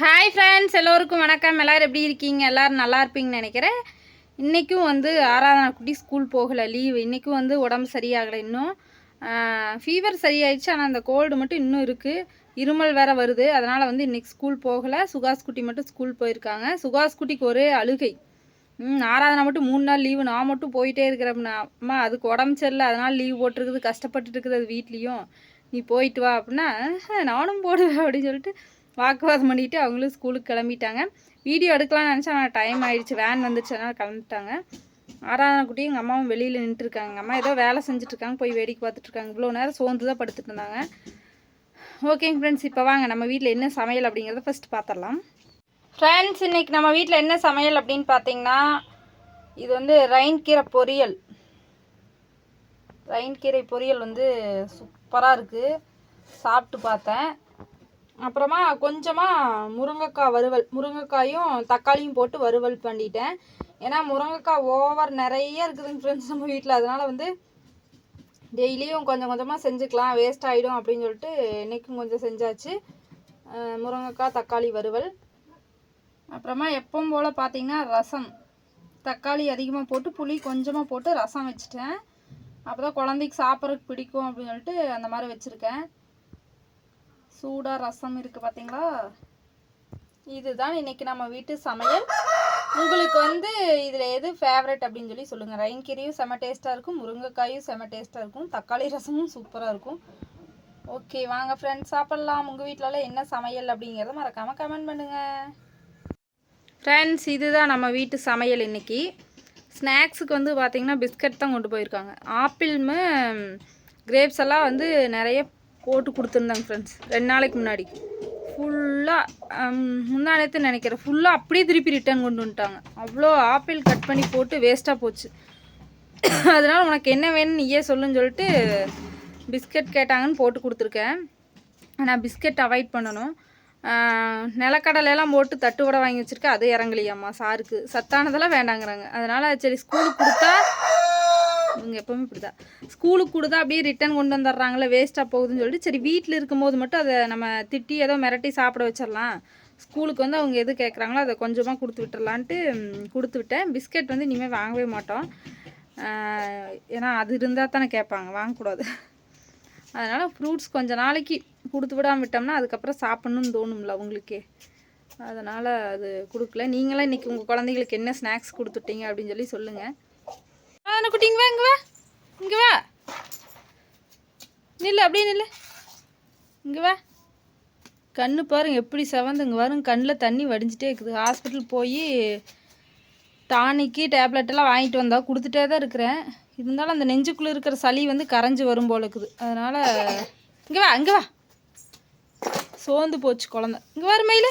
Hi friends எல்லோருக்கும் வணக்கம். எல்லோரும் எப்படி இருக்கீங்க? எல்லோரும் நல்லா இருப்பீங்கன்னு நினைக்கிறேன். இன்றைக்கும் வந்து ஆராதனா குட்டி ஸ்கூல் போகலை லீவு இன்றைக்கும் வந்து உடம்பு சரியாகலை இன்னும். ஃபீவர் சரியாயிடுச்சு. ஆனால் அந்த கோல்டு மட்டும் இன்னும் இருக்குது இருமல் வேற வருது. அதனால் வந்து இன்றைக்கி ஸ்கூல் போகலை. சுகாஸ் குட்டி மட்டும் ஸ்கூல் போயிருக்காங்க. சுகாஸ் குட்டிக்கு ஒரே அழுகை. ஆராதனை ஆராதனா மட்டும் மூணு நாள் லீவு நான் மட்டும் போயிட்டே இருக்கிறேன். அம்மா அதுக்கு உடம்பு சரியில்லை. அதனால் லீவ் போட்டிருக்குது. கஷ்டப்பட்டுட்டு இருக்குது அது வீட்லேயும். நீ போயிட்டு வா அப்படின்னா நானும் போடுவேன் அப்படின்னு சொல்லிட்டு வாக்குவாதம் பண்ணிட்டு அவங்களும் ஸ்கூலுக்கு கிளம்பிட்டாங்க. வீடியோ எடுக்கலாம்னு நினச்சா ஆனால் டைம் ஆகிடுச்சு வேன் வந்துச்சு அதனால் கிளம்பிட்டாங்க. ஆறாவது குட்டி எங்கள் அம்மாவும் வெளியில் நின்றுருக்காங்க எங்கள் அம்மா ஏதோ வேலை செஞ்சுட்ருக்காங்க போய் வேடிக்கை பார்த்துட்ருக்காங்க இவ்வளோ நேரம் சோர்ந்து தான் படுத்துட்டு இருந்தாங்க. ஓகேங்க ஃப்ரெண்ட்ஸ் இப்போ வாங்க. நம்ம வீட்டில் என்ன சமையல் அப்படிங்கிறத ஃபஸ்ட் பார்த்துடலாம் ஃப்ரெண்ட்ஸ் இன்னைக்கு நம்ம வீட்டில் என்ன சமையல் அப்படின்னு பார்த்தீங்கன்னா இது வந்து ரைன் கீரை பொரியல். ரைன் கீரை பொரியல் வந்து சூப்பராக இருக்குது சாப்பிட்டு பார்த்தேன். அப்புறமா கொஞ்சமாக முருங்கைக்காய் வறுவல் முருங்கைக்காயும் தக்காளியும் போட்டு வறுவல் பண்ணிட்டேன். ஏன்னா முருங்கைக்காய் ஓவர் நிறைய இருக்குதுங்க ஃப்ரெண்ட்ஸ் நம்ம வீட்டில் அதனால் வந்து டெய்லியும் கொஞ்சம் கொஞ்சமாக செஞ்சுக்கலாம். வேஸ்ட் ஆகிடும் அப்படின்னு சொல்லிட்டு இன்றைக்கும் கொஞ்சம் செஞ்சாச்சு. முருங்கைக்காய் தக்காளி வறுவல். அப்புறமா எப்பவும் போல் பார்த்தீங்கன்னா ரசம். தக்காளி அதிகமாக போட்டு புளி கொஞ்சமாக போட்டு ரசம் வச்சுட்டேன். அப்போ தான் குழந்தைக்கு சாப்பிட்றதுக்கு பிடிக்கும் அப்படின்னு சொல்லிட்டு அந்த மாதிரி வச்சுருக்கேன். சூடாக ரசம் இருக்குது பார்த்தீங்களா இதுதான் இன்னைக்கு நம்ம வீட்டு சமையல். உங்களுக்கு வந்து இதில் எது ஃபேவரட் அப்படின்னு சொல்லி சொல்லுங்கள் ரைன்கீரையும் செம டேஸ்ட்டாக இருக்கும் முருங்கைக்காயும் செம டேஸ்ட்டாக இருக்கும் தக்காளி ரசமும் சூப்பராக இருக்கும். ஓகே வாங்க ஃப்ரெண்ட்ஸ் சாப்பிட்லாம். உங்கள் வீட்டிலலாம் என்ன சமையல் அப்படிங்கிறத மறக்காமல் கமெண்ட் பண்ணுங்கள் ஃப்ரெண்ட்ஸ் இதுதான் நம்ம வீட்டு சமையல் இன்னைக்கு. ஸ்நாக்ஸுக்கு வந்து பார்த்திங்கன்னா பிஸ்கட் தான் கொண்டு போயிருக்காங்க. ஆப்பிள்மு கிரேப்ஸ் எல்லாம் வந்து நிறைய போட்டு கொடுத்துருந்தாங்க ஃப்ரெண்ட்ஸ் ரெண்டு நாளைக்கு முன்னாடி. ஃபுல்லாக முந்தானத்து நினைக்கிறேன். ஃபுல்லாக அப்படியே திருப்பி ரிட்டர்ன் கொண்டு வந்துட்டாங்க. அவ்வளோ ஆப்பிள் கட் பண்ணி போட்டு வேஸ்ட்டாக போச்சு. அதனால் உனக்கு என்ன வேணும்னு நீயே சொல்லுன்னு சொல்லிட்டு பிஸ்கட் கேட்டாங்கன்னு போட்டு கொடுத்துருக்கேன். நான் பிஸ்கட் அவாய்ட் பண்ணணும். நிலக்கடலையெல்லாம் போட்டு தட்டு வடை வாங்கி வச்சுருக்கேன். அது இறங்கலையாம்மா சாருக்கு. சத்தானதெல்லாம் வேண்டாங்கிறாங்க. அதனால் சரி ஸ்கூலுக்கு கொடுத்தா இவங்க எப்போவுமே இப்படி தான் ஸ்கூலுக்கு கொடுத்தா அப்படியே ரிட்டர்ன் கொண்டு வந்துடுறாங்களே வேஸ்ட்டாக போகுதுன்னு சொல்லிட்டு சரி வீட்டில் இருக்கும்போது மட்டும் அதை நம்ம திட்டி ஏதோ மிரட்டி சாப்பிட வச்சிடலாம். ஸ்கூலுக்கு வந்து அவங்க எது கேட்குறாங்களோ அதை கொஞ்சமாக கொடுத்து விட்டுறலான்ட்டு கொடுத்து விட்டேன். பிஸ்கட் வந்து இனிமேல் வாங்கவே மாட்டோம். ஏன்னா அது இருந்தால் தானே கேட்பாங்க வாங்கக்கூடாது. அதனால் ஃப்ரூட்ஸ் கொஞ்சம் நாளைக்கு கொடுத்து விடாமல் விட்டோம்னா அதுக்கப்புறம் சாப்பிட்ணுன்னு தோணும்ல அவங்களுக்கே. அதனால் அது கொடுக்கல. நீங்களாம் இன்றைக்கி உங்கள் குழந்தைங்களுக்கு என்ன ஸ்நாக்ஸ் கொடுத்துட்டீங்க அப்படின்னு சொல்லி சொல்லுங்கள் ஆன இங்கே வா இங்கே வா. இங்கே வா. நில்லு அப்படியே நில்லு. இங்கே வா. கண்ணு பாருங்க எப்படி செவந்து இங்கே வரும் கண்ணில் தண்ணி வடிஞ்சிட்டே இருக்குது. ஹாஸ்பிட்டல் போய் டானிக்கு டேப்லெட்டெல்லாம் வாங்கிட்டு வந்தால் கொடுத்துட்டே தான் இருக்கிறேன். இருந்தாலும் அந்த நெஞ்சுக்குள்ளே இருக்கிற சளி வந்து கரைஞ்சி வரும் போல இருக்குது. அதனால் இங்கே வா இங்கே வா. சோர்ந்து போச்சு குழந்த. இங்கே வர மயில